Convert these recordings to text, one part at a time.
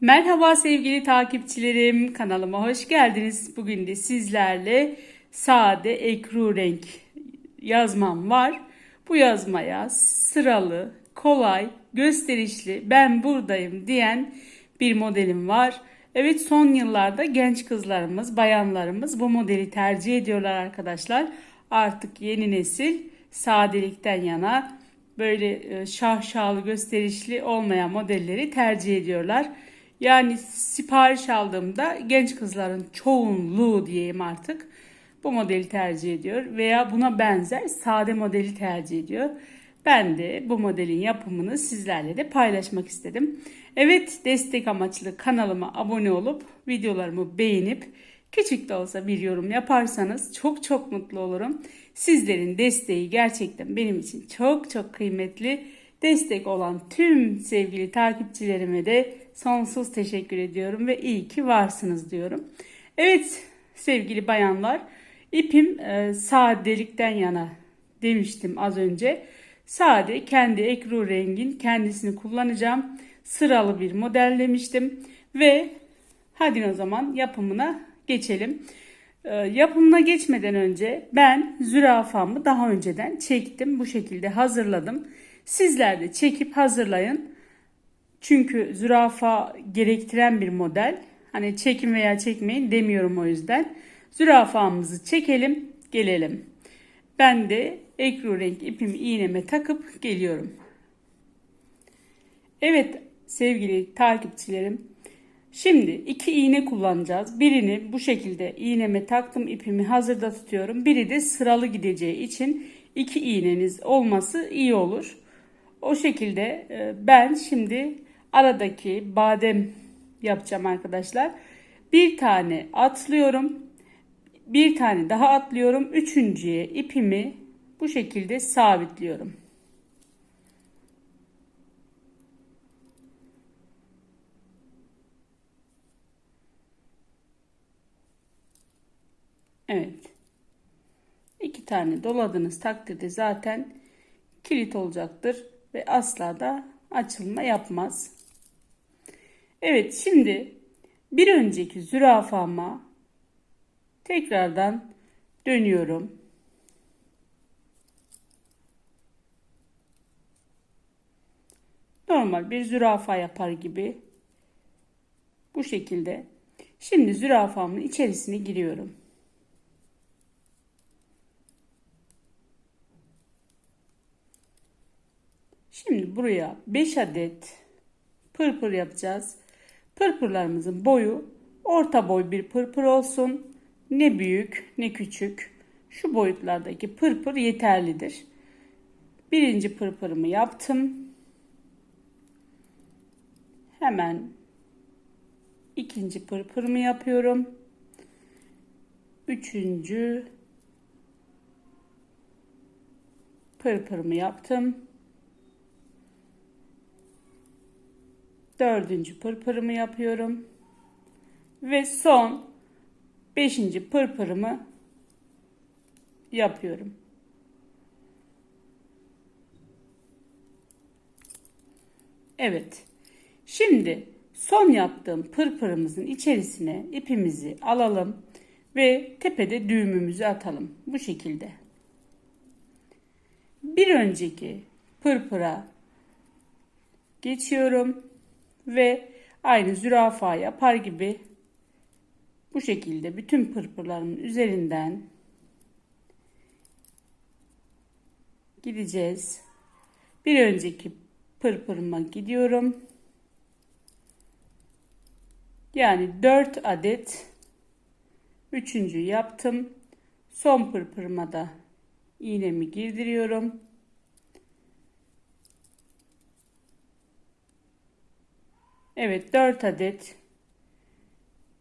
Merhaba sevgili takipçilerim. Kanalıma hoş geldiniz. Bugün de sizlerle sade ekru renk yazmam var. Bu yazmaya sıralı, kolay, gösterişli, ben buradayım diyen bir modelim var. Evet son yıllarda genç kızlarımız, bayanlarımız bu modeli tercih ediyorlar arkadaşlar. Artık yeni nesil sadelikten yana böyle e, şahşalı gösterişli olmayan modelleri tercih ediyorlar. Yani sipariş aldığımda genç kızların çoğunluğu diyeyim artık bu modeli tercih ediyor veya buna benzer sade modeli tercih ediyor. Ben de bu modelin yapımını sizlerle de paylaşmak istedim. Evet destek amaçlı kanalıma abone olup videolarımı beğenip küçük de olsa bir yorum yaparsanız çok çok mutlu olurum. Sizlerin desteği gerçekten benim için çok çok kıymetli. Destek olan tüm sevgili takipçilerime de sonsuz teşekkür ediyorum ve iyi ki varsınız diyorum. Evet sevgili bayanlar ipim e, sadelikten yana demiştim az önce. Sade kendi ekru rengin kendisini kullanacağım. Sıralı bir model demiştim ve hadi o zaman yapımına geçelim. E, yapımına geçmeden önce ben zürafamı daha önceden çektim. Bu şekilde hazırladım. Sizler de çekip hazırlayın. Çünkü zürafa gerektiren bir model. Hani çekin veya çekmeyin demiyorum o yüzden. Zürafamızı çekelim, gelelim. Ben de ekru renk ipimi iğneme takıp geliyorum. Evet sevgili takipçilerim. Şimdi iki iğne kullanacağız. Birini bu şekilde iğneme taktım ipimi hazırda tutuyorum. Biri de sıralı gideceği için iki iğneniz olması iyi olur. O şekilde e, ben şimdi aradaki badem yapacağım arkadaşlar. Bir tane atlıyorum. Bir tane daha atlıyorum. Üçüncüye ipimi bu şekilde sabitliyorum. Evet. İki tane doladığınız takdirde zaten kilit olacaktır ve asla da açılma yapmaz. Evet şimdi bir önceki zürafama tekrardan dönüyorum. Normal bir zürafa yapar gibi bu şekilde. Şimdi zürafamın içerisine giriyorum. Şimdi buraya 5 adet pırpır yapacağız. Pırpırlarımızın boyu orta boy bir pırpır olsun. Ne büyük ne küçük. Şu boyutlardaki pırpır yeterlidir. Birinci pırpırımı yaptım. Hemen ikinci pırpırımı yapıyorum. Üçüncü pırpırımı yaptım. Dördüncü pırpırımı yapıyorum. Ve son beşinci pırpırımı yapıyorum. Evet. Şimdi son yaptığım pırpırımızın içerisine ipimizi alalım ve tepede düğümümüzü atalım. Bu şekilde. Bir önceki pırpıra geçiyorum ve aynı zürafa yapar gibi bu şekilde bütün pırpırların üzerinden gideceğiz. Bir önceki pırpırıma gidiyorum. Yani 4 adet üçüncü yaptım. Son pırpırıma da iğnemi girdiriyorum. Evet 4 adet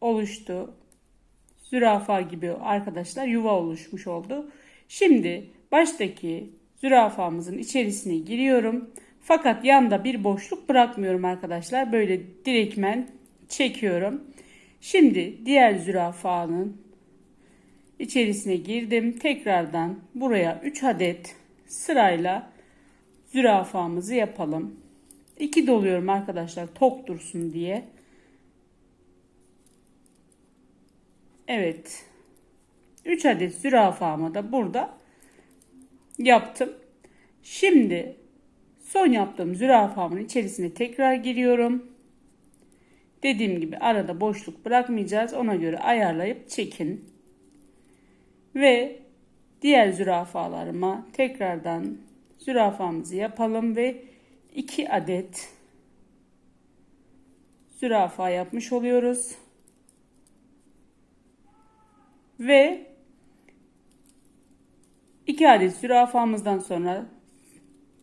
oluştu. Zürafa gibi arkadaşlar yuva oluşmuş oldu. Şimdi baştaki zürafamızın içerisine giriyorum. Fakat yanda bir boşluk bırakmıyorum arkadaşlar. Böyle direkmen çekiyorum. Şimdi diğer zürafanın içerisine girdim. Tekrardan buraya 3 adet sırayla zürafamızı yapalım. 2 doluyorum arkadaşlar tok dursun diye. Evet. 3 adet zürafamı da burada yaptım. Şimdi son yaptığım zürafamın içerisine tekrar giriyorum. Dediğim gibi arada boşluk bırakmayacağız. Ona göre ayarlayıp çekin. Ve diğer zürafalarıma tekrardan zürafamızı yapalım ve 2 adet zürafa yapmış oluyoruz. Ve 2 adet zürafamızdan sonra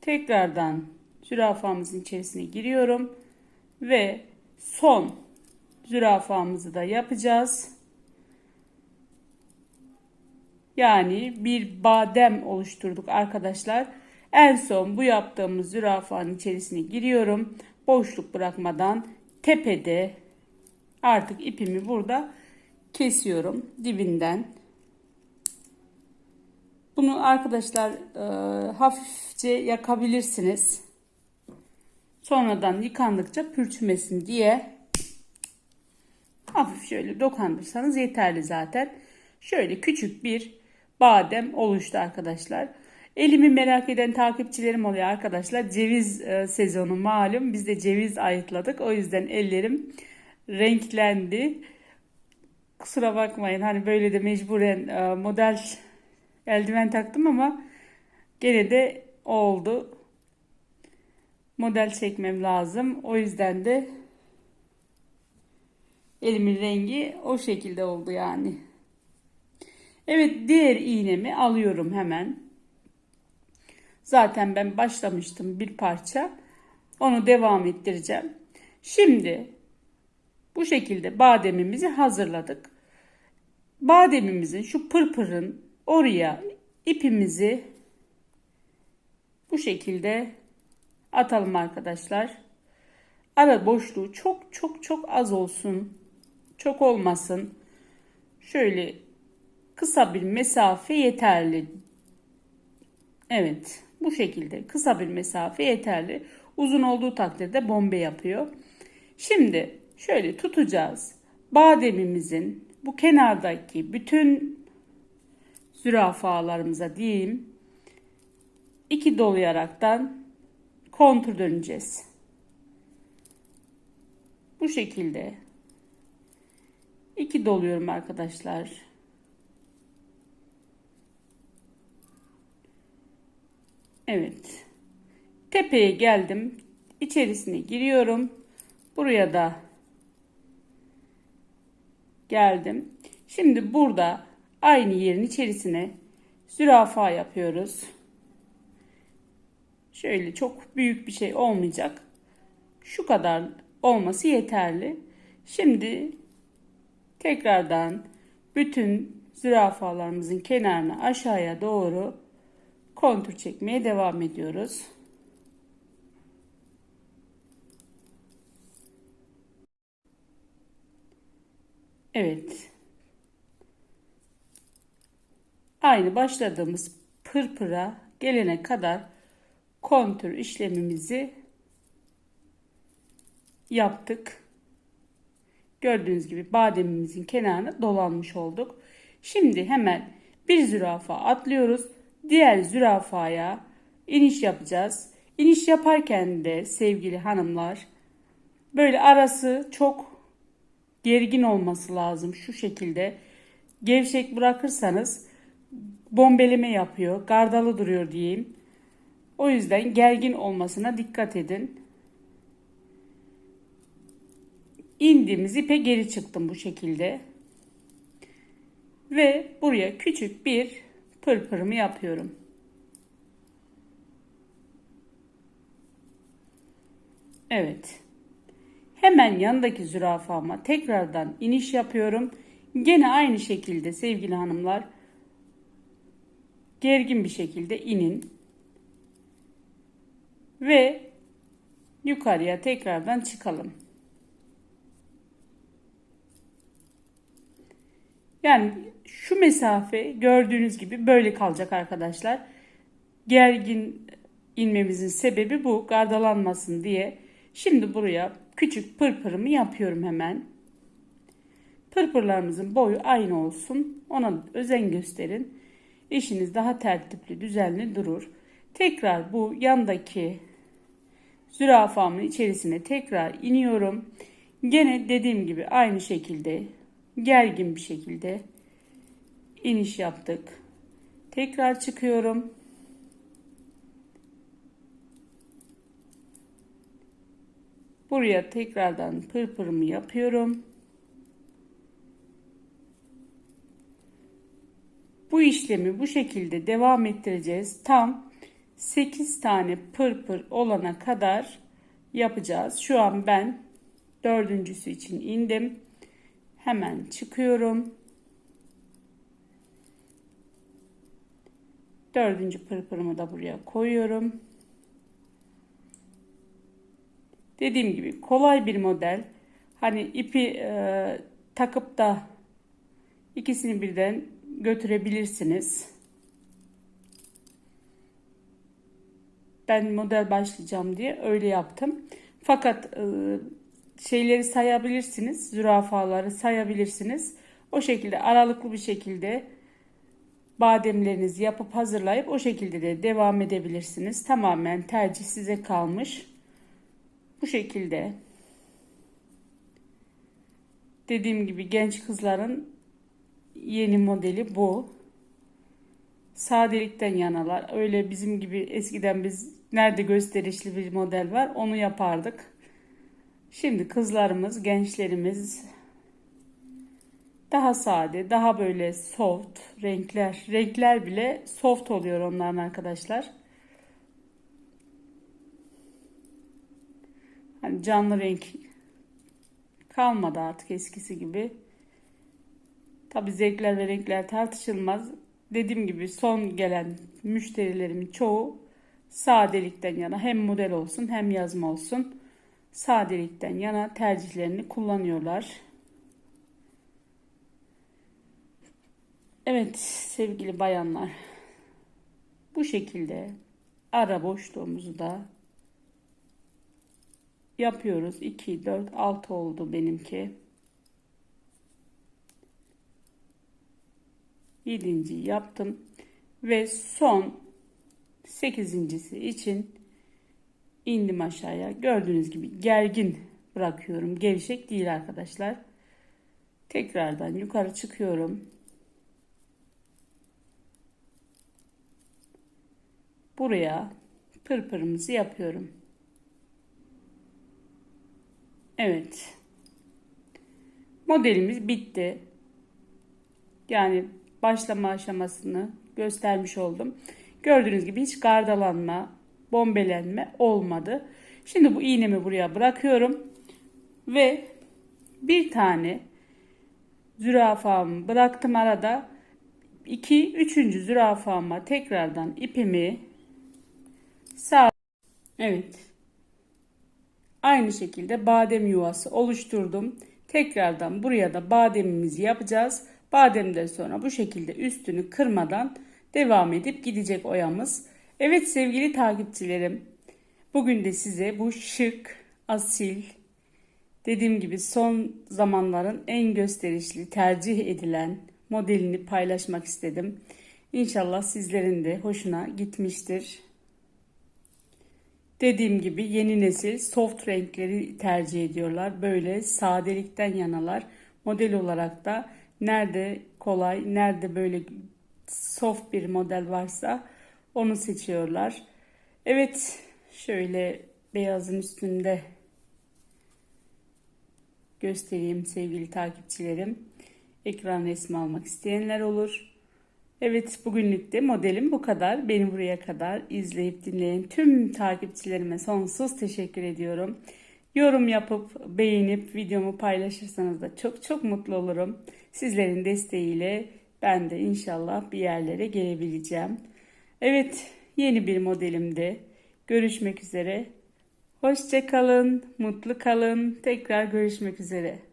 tekrardan zürafamızın içerisine giriyorum ve son zürafamızı da yapacağız. Yani bir badem oluşturduk arkadaşlar. En son bu yaptığımız zürafanın içerisine giriyorum. Boşluk bırakmadan tepede artık ipimi burada kesiyorum dibinden. Bunu arkadaşlar e, hafifçe yakabilirsiniz. Sonradan yıkandıkça pürçmesin diye hafif şöyle dokandırsanız yeterli zaten. Şöyle küçük bir badem oluştu arkadaşlar. Elimi merak eden takipçilerim oluyor arkadaşlar. Ceviz e, sezonu malum. Biz de ceviz ayıtladık. O yüzden ellerim renklendi. Kusura bakmayın. Hani böyle de mecburen e, model eldiven taktım ama gene de oldu. Model çekmem lazım. O yüzden de elimin rengi o şekilde oldu yani. Evet diğer iğnemi alıyorum hemen. Zaten ben başlamıştım bir parça. Onu devam ettireceğim. Şimdi bu şekilde bademimizi hazırladık. Bademimizin şu pırpırın oraya ipimizi bu şekilde atalım arkadaşlar. Ara boşluğu çok çok çok az olsun. Çok olmasın. Şöyle kısa bir mesafe yeterli. Evet, bu şekilde kısa bir mesafe yeterli. Uzun olduğu takdirde bombe yapıyor. Şimdi şöyle tutacağız. Bademimizin bu kenardaki bütün zürafalarımıza diyeyim iki dolayaraktan kontur döneceğiz. Bu şekilde iki doluyorum arkadaşlar. Evet. Tepeye geldim. İçerisine giriyorum. Buraya da geldim. Şimdi burada aynı yerin içerisine zürafa yapıyoruz. Şöyle çok büyük bir şey olmayacak. Şu kadar olması yeterli. Şimdi tekrardan bütün zürafalarımızın kenarına aşağıya doğru kontur çekmeye devam ediyoruz. Evet. Aynı başladığımız pırpıra gelene kadar kontür işlemimizi yaptık. Gördüğünüz gibi bademimizin kenarına dolanmış olduk. Şimdi hemen bir zürafa atlıyoruz. Diğer zürafaya iniş yapacağız. İniş yaparken de sevgili hanımlar böyle arası çok gergin olması lazım şu şekilde. Gevşek bırakırsanız bombeleme yapıyor, gardalı duruyor diyeyim. O yüzden gergin olmasına dikkat edin. İndiğimiz ipe geri çıktım bu şekilde. Ve buraya küçük bir pırpırımı yapıyorum. Evet. Hemen yanındaki zürafama tekrardan iniş yapıyorum. Gene aynı şekilde sevgili hanımlar gergin bir şekilde inin. Ve yukarıya tekrardan çıkalım. Yani şu mesafe gördüğünüz gibi böyle kalacak arkadaşlar. Gergin inmemizin sebebi bu. Gardalanmasın diye. Şimdi buraya küçük pırpırımı yapıyorum hemen. Pırpırlarımızın boyu aynı olsun. Ona özen gösterin. İşiniz daha tertipli, düzenli durur. Tekrar bu yandaki zürafamın içerisine tekrar iniyorum. Gene dediğim gibi aynı şekilde gergin bir şekilde iniş yaptık. Tekrar çıkıyorum. Buraya tekrardan pırpırımı yapıyorum. Bu işlemi bu şekilde devam ettireceğiz. Tam 8 tane pırpır olana kadar yapacağız. Şu an ben dördüncüsü için indim. Hemen çıkıyorum. Dördüncü pırpırımı da buraya koyuyorum. Dediğim gibi kolay bir model. Hani ipi e, takıp da ikisini birden götürebilirsiniz. Ben model başlayacağım diye öyle yaptım. Fakat e, şeyleri sayabilirsiniz. Zürafaları sayabilirsiniz. O şekilde aralıklı bir şekilde bademlerinizi yapıp hazırlayıp o şekilde de devam edebilirsiniz. Tamamen tercih size kalmış. Bu şekilde. Dediğim gibi genç kızların yeni modeli bu. Sadelikten yanalar. Öyle bizim gibi eskiden biz nerede gösterişli bir model var onu yapardık. Şimdi kızlarımız, gençlerimiz daha sade, daha böyle soft renkler. Renkler bile soft oluyor onların arkadaşlar. Hani canlı renk kalmadı artık eskisi gibi. Tabi zevkler ve renkler tartışılmaz. Dediğim gibi son gelen müşterilerimin çoğu sadelikten yana hem model olsun hem yazma olsun sadelikten yana tercihlerini kullanıyorlar. Evet sevgili bayanlar bu şekilde ara boşluğumuzu da yapıyoruz. 2, 4, 6 oldu benimki. 7. yaptım ve son 8.si için indim aşağıya. Gördüğünüz gibi gergin bırakıyorum. Gevşek değil arkadaşlar. Tekrardan yukarı çıkıyorum. Buraya pırpırımızı yapıyorum. Evet. Modelimiz bitti. Yani başlama aşamasını göstermiş oldum. Gördüğünüz gibi hiç gardalanma, bombelenme olmadı. Şimdi bu iğnemi buraya bırakıyorum. Ve bir tane zürafamı bıraktım arada. 2 3. zürafama tekrardan ipimi sağ Evet. Aynı şekilde badem yuvası oluşturdum. Tekrardan buraya da bademimizi yapacağız. Bademden sonra bu şekilde üstünü kırmadan devam edip gidecek oyamız. Evet sevgili takipçilerim. Bugün de size bu şık, asil, dediğim gibi son zamanların en gösterişli, tercih edilen modelini paylaşmak istedim. İnşallah sizlerin de hoşuna gitmiştir. Dediğim gibi yeni nesil soft renkleri tercih ediyorlar. Böyle sadelikten yanalar. Model olarak da nerede kolay, nerede böyle soft bir model varsa onu seçiyorlar. Evet, şöyle beyazın üstünde göstereyim sevgili takipçilerim. Ekran resmi almak isteyenler olur. Evet bugünlük de modelim bu kadar. Beni buraya kadar izleyip dinleyen tüm takipçilerime sonsuz teşekkür ediyorum. Yorum yapıp beğenip videomu paylaşırsanız da çok çok mutlu olurum. Sizlerin desteğiyle ben de inşallah bir yerlere gelebileceğim. Evet yeni bir modelimde görüşmek üzere. Hoşçakalın, mutlu kalın. Tekrar görüşmek üzere.